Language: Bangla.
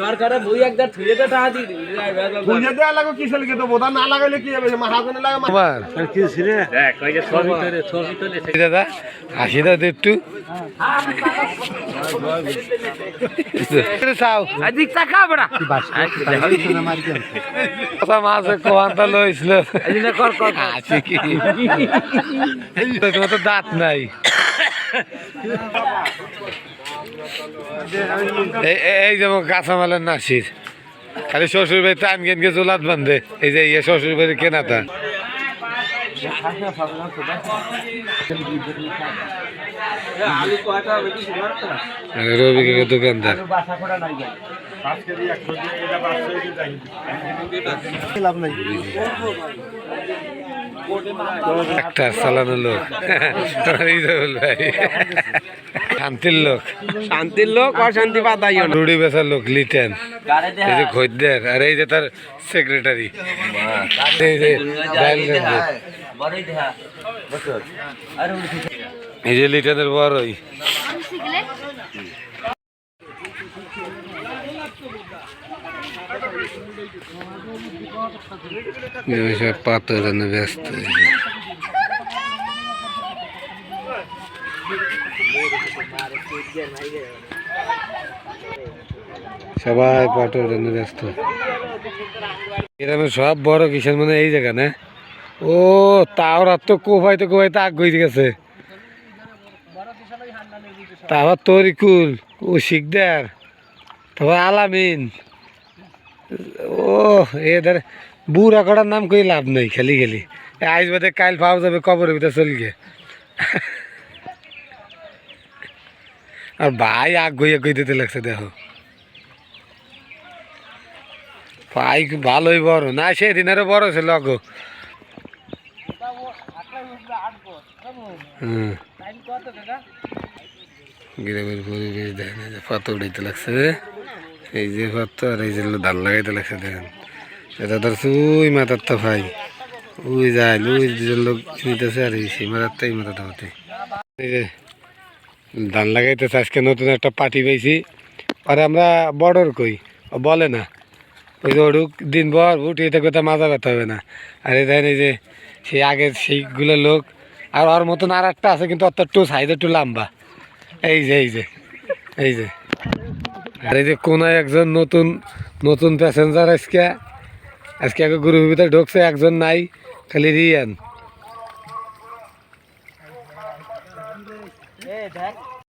দরকারে বই একবার থুয়ে তো টাকা দিয়ে দিবি বুঝে লাগো কি? ছেলেকে তো বোধা না লাগাইলে কি? হবে মাহাজনে লাগে আবার দেখ ওই যে ছবি তোলে ছবি তোলে দাদা হাসি দাও একটু চাও আদিক টাকা বড়া কথা মাছে কোয়ান্তা লইছিল আদিনা কর কর আছে কি তো দাঁত নাই। এই- যেমন কাঁচামালের নাসির। খালি শ্বশুর বাড়ি টান গেনকে চুলাত বান্ধে। এই যে ইয়ে শ্বশুর বাড়ি কেনাটা রবি দোকানদার। একটা চালানো লোক। ভাই। শান্তির লোক। শান্তির লোক অশান্তি না। রুড়ি বেচার লোক লিটেন। এই যে খদ্দের আর এই যে তার সেক্রেটারি এই যে এই যে লিটনের বড়ই। পাথর এনে ব্যস্ত সবাই পাথর এনে ব্যস্ত। এরকম সব বড় কিষান মানে এই জায়গা, না? ও তাও রাত তো কোভাইতে কোভাইতে আগ গই গেছে। তারপর তরিকুল ও শিকদার তারপর আলামিন। ও এদের বুড়া করার নাম কই লাভ নেই খেলি খেলি এ আইস বাদে কাল পাওয়া যাবে কবরের ভিতরে চল গে। আর ভাই আগ গইয়া গই দিতে লাগছে দেখো। ভাই ভালোই বড় না সেদিন আরও বড় ছিল গো গ্রামের পরিবেশ দেখেন পাতা উড়াইতে লাগছে। এই যে পাতা আর এই যে ধান লাগাইতে লাগছে, দেখেন। এটা ধর ওই মাথার তো ভাই ওই যায় ওই দুজন লোক নিতেছে আর এই সেই মাথার তো এই মাথাটা হতে এই যে ধান লাগাইতেছে, আজকে নতুন একটা পার্টি পাইছি। আর আমরা বড়র কই বলে না। ওই যে ওটুক দিন ভর উঠিয়ে থাকবে তা মাজা ব্যথা হবে না। আর এই দেখেন এই যে সেই আগে সেইগুলো লোক, আর ওর মতন আর একটা আছে কিন্তু অত একটু সাইজ একটু লম্বা। এই যে এই যে এই যে। এই যে কোনায় একজন নতুন নতুন প্যাসেঞ্জার আজকে আজকে আগে গ্রুপের ভিতরে ঢুকছে, একজন নাই, খালি রিয়ান।